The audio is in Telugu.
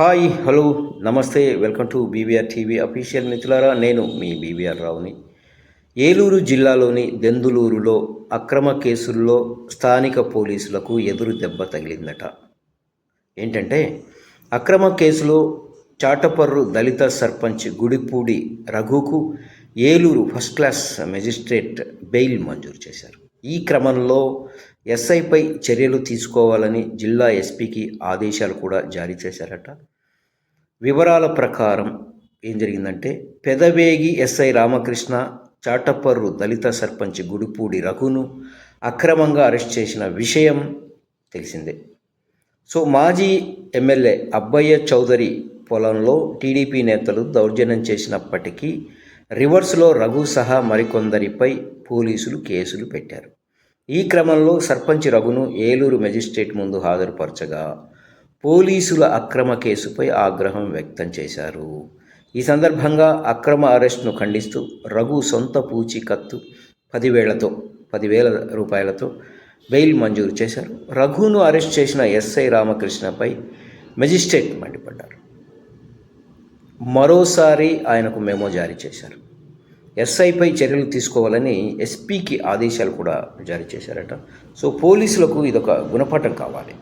హాయ్ హలో నమస్తే welcome to BVR TV official మిత్రులారా నేను మీ బీవీఆర్ రావుని. ఏలూరు జిల్లాలోని దెందులూరులో అక్రమ కేసుల్లో స్థానిక పోలీసులకు ఎదురు దెబ్బ తగిలిందట. ఏంటంటే అక్రమ కేసులో చాటపర్రు దళిత sarpanch Gudipudi రఘుకు Eluru first class magistrate bail మంజూరు చేశారు. ఈ క్రమంలో ఎస్ఐపై చర్యలు తీసుకోవాలని జిల్లా ఎస్పీకి ఆదేశాలు కూడా జారీ చేశారట. వివరాల ప్రకారం ఏం జరిగిందంటే పెదవేగి ఎస్ఐ రామకృష్ణ చాటపర్రు దళిత సర్పంచ్ గుడిపూడి రఘును అక్రమంగా అరెస్ట్ చేసిన విషయం తెలిసిందే. సో మాజీ ఎమ్మెల్యే అబ్బయ్య చౌదరి పొలంలో టీడీపీ నేతలు దౌర్జన్యం చేసినప్పటికీ రివర్స్లో రఘు సహా మరికొందరిపై పోలీసులు కేసులు పెట్టారు. ఈ క్రమంలో సర్పంచ్ రఘును ఏలూరు మెజిస్ట్రేట్ ముందు హాజరుపరచగా పోలీసుల అక్రమ కేసుపై ఆగ్రహం వ్యక్తం చేశారు. ఈ సందర్భంగా అక్రమ అరెస్ట్ను ఖండిస్తూ రఘు సొంత పూచీకత్తు పదివేలతో పదివేల రూపాయలతో బెయిల్ మంజూరు చేశారు. రఘును అరెస్ట్ చేసిన ఎస్ఐ రామకృష్ణపై మెజిస్ట్రేట్ మండిపడ్డారు. మరోసారి ఆయనకు మెమో జారీ చేశారు. ఎస్ఐపై చర్యలు తీసుకోవాలని ఎస్పీకి ఆదేశాలు కూడా జారీ చేశారట. సో పోలీసులకు ఇదొక గుణపాఠం కావాలి.